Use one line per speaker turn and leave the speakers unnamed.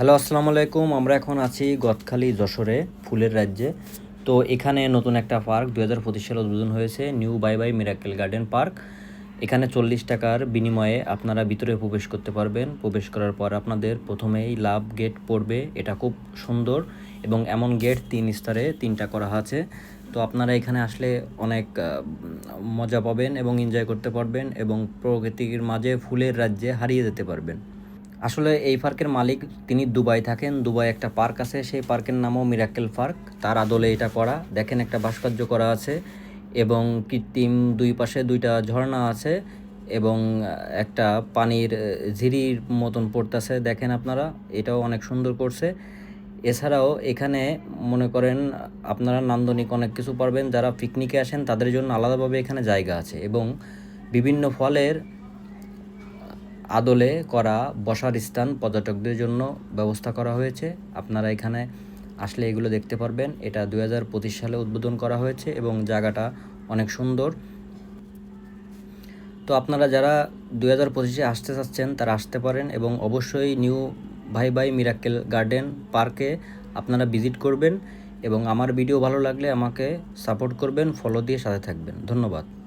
Hello, আসসালামু আলাইকুম। আমরা এখন আছি গদখালি যশোরে, ফুলের রাজ্যে। তো এখানে নতুন একটা পার্ক দু হাজার পঁচিশ সালে উদ্বোধন হয়েছে, new bye bye miracle garden park. এখানে চল্লিশ টাকার বিনিময়ে আপনারা ভিতরে প্রবেশ করতে পারবেন। প্রবেশ করার পর আপনাদের প্রথমেই লাভ গেট পড়বে, এটা খুব সুন্দর এবং এমন গেট তিন স্তরে তিনটা করা আছে। তো আপনারা এখানে আসলে অনেক মজা পাবেন এবং এনজয় করতে পারবেন এবং প্রকৃতির মাঝে ফুলের রাজ্যে হারিয়ে যেতে পারবেন। আসলে এই পার্কের মালিক তিনি দুবাই থাকেন। দুবাই একটা পার্ক আছে, সেই পার্কের নামও মিরাকেল পার্ক তার আদলে এটা করা। দেখেন একটা ভাস্কর্য করা আছে এবং কৃত্রিম দুই পাশে দুইটা ঝর্ণা আছে এবং একটা পানির ঝিরির মতন পড়তেছে। দেখেন আপনারা, এটাও অনেক সুন্দর করছে। এছাড়াও এখানে মনে করেন, আপনারা নান্দনিক অনেক কিছু পারবেন। যারা পিকনিকে আসেন, তাদের জন্য আলাদাভাবে এখানে জায়গা আছে এবং বিভিন্ন ফলের আদলে করা বসার স্থান পর্যটকদের জন্য ব্যবস্থা করা হয়েছে। আপনারা এখানে আসলে এগুলো দেখতে পারবেন। এটা দু হাজার পঁচিশ সালে উদ্বোধন করা হয়েছে এবং জায়গাটা অনেক সুন্দর। তো আপনারা যারা দুই হাজার পঁচিশে আসতে চাচ্ছেন, তারা আসতে পারেন এবং অবশ্যই নিউ ভাই ভাই মিরাক্কেল গার্ডেন পার্কে আপনারা ভিজিট করবেন এবং আমার ভিডিও ভালো লাগলে আমাকে সাপোর্ট করবেন, ফলো দিয়ে সাথে থাকবেন। ধন্যবাদ।